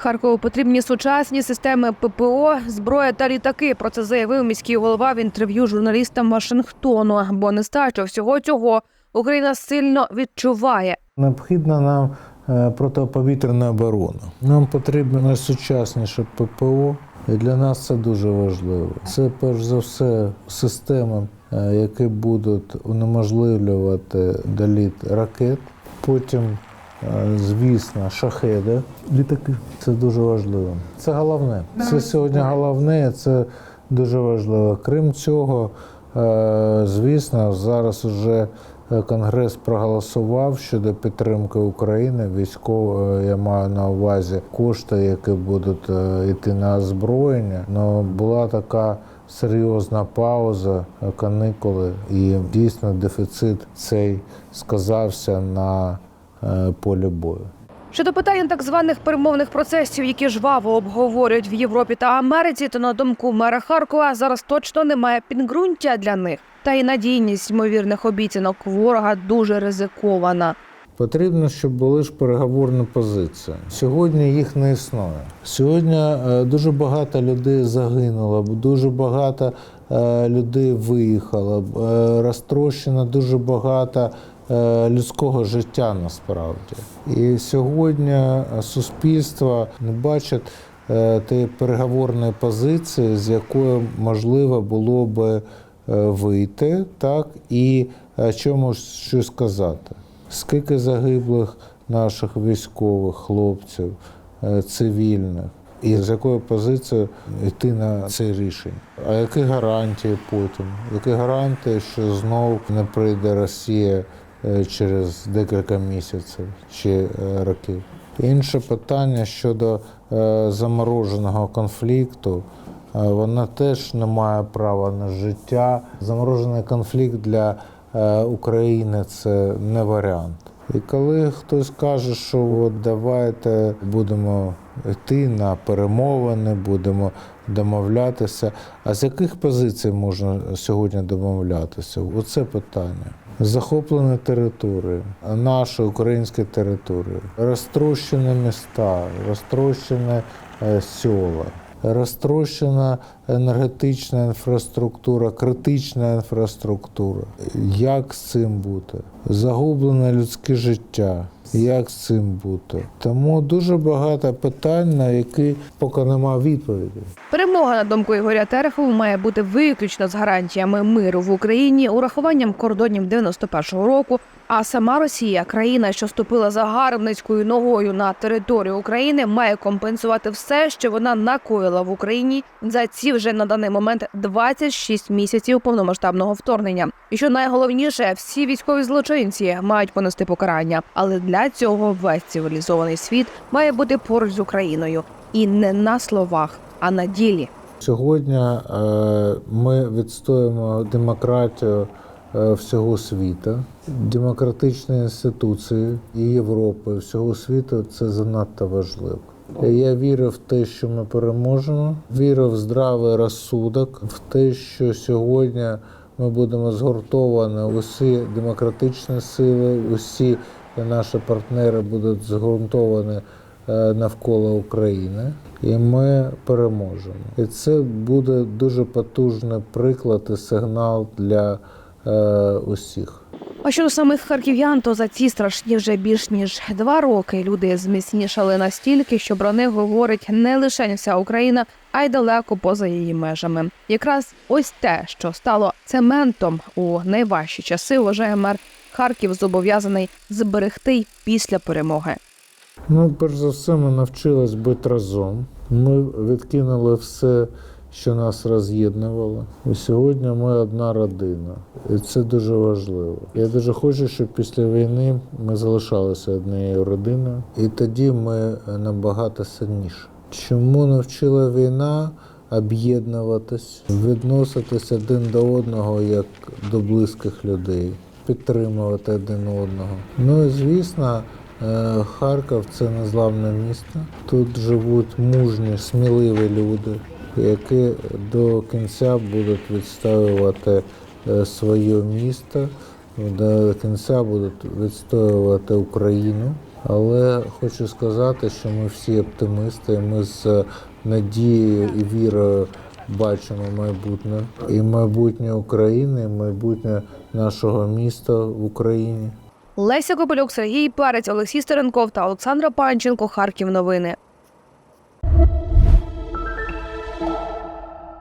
Харкову потрібні сучасні системи ППО, зброя та літаки. Про це заявив міський голова в інтерв'ю журналістам Вашингтону. Бо нестачу всього цього Україна сильно відчуває. Необхідна нам е, протиповітряна оборона. Нам потрібно найсучасніше ППО, і для нас це дуже важливо. Це перш за все системи, е, які будуть унеможливлювати доліт ракет. Потім, звісно, шахеди, літаки. Це дуже важливо. Це головне. Це сьогодні головне, це дуже важливо. Крім цього, е, звісно, зараз вже Е, Конгрес проголосував щодо підтримки України. Військово е, я маю на увазі кошти, які будуть е, йти на озброєння. Ну була така серйозна пауза, е, каникули, і дійсно дефіцит цей сказався на е, полі бою. Щодо питань так званих перемовних процесів, які жваво обговорюють в Європі та Америці, то на думку мера Харкова зараз точно немає підґрунтя для них. Та й надійність ймовірних обіцянок ворога дуже ризикована. Потрібно, щоб були ж переговорні позиції. Сьогодні їх не існує. Сьогодні е, дуже багато людей загинуло, дуже багато е, людей виїхало, е, розтрощено дуже багато е, людського життя насправді. І сьогодні суспільство не бачить е, тієї переговорної позиції, з якої можливо було би е, вийти, так і е, чомусь щось сказати. Скільки загиблих наших військових хлопців, е, цивільних, і з якою позицією йти на це рішення? А які гарантії потім? Які гарантії, що знов не прийде Росія е, через декілька місяців чи е, років? Інше питання щодо е, замороженого конфлікту. Е, Вона теж не має права на життя. Заморожений конфлікт для е, України це не варіант. І коли хтось каже, що от давайте будемо йти на перемовини, будемо домовлятися. А з яких позицій можна сьогодні домовлятися? Оце питання. Захоплені території, наші українські території, розтрощені міста, розтрощені е, села, розтрощена енергетична інфраструктура, критична інфраструктура. Як з цим бути? Загублене людське життя. Як з цим бути? Тому дуже багато питань, на які поки немає відповіді. Перемога, на думку Ігоря Терехова, має бути виключно з гарантіями миру в Україні, урахуванням кордонів 91-го року. А сама Росія, країна, що ступила загарбницькою ногою на територію України, має компенсувати все, що вона накоїла в Україні за ці вже на даний момент 26 місяців повномасштабного вторгнення. І що найголовніше, всі військові злочинці мають понести покарання. Але для цього весь цивілізований світ має бути поруч з Україною і не на словах, а на ділі. Сьогодні е, ми відстоюємо демократію е, всього світу, демократичні інституції і Європи, всього світу це занадто важливо. Я вірю в те, що ми переможемо. Вірю в здравий розсудок, в те, що сьогодні ми будемо згуртовані усі демократичні сили, усі наші партнери будуть згуртовані е, навколо України, і ми переможемо. І це буде дуже потужний приклад і сигнал для е, усіх. А щодо самих харків'ян, то за ці страшні вже більш ніж два роки люди зміцнішали настільки, що про них говорить не лише вся Україна, а й далеко поза її межами. Якраз ось те, що стало цементом у найважчі часи, вважає мер Харків, зобов'язаний зберегти після перемоги. Ну, перш за все, ми навчились бути разом. Ми відкинули все, що нас роз'єднувало. І сьогодні ми одна родина. І це дуже важливо. Я дуже хочу, щоб після війни ми залишалися однією родиною, і тоді ми набагато сильніші. Чому навчила війна об'єднуватись, відноситись один до одного як до близьких людей, підтримувати один одного. Ну і звісно. Е, Харків це незламне місто. Тут живуть мужні, сміливі люди, які до кінця будуть відстоювати е, своє місто, до кінця будуть відстоювати Україну. Але хочу сказати, що ми всі оптимісти. Ми з надією і вірою бачимо майбутнє і майбутнє України, і майбутнє нашого міста в Україні. Леся Копилюк, Сергій Перець, Олексій Стеренков та Олександра Панченко. Харків новини.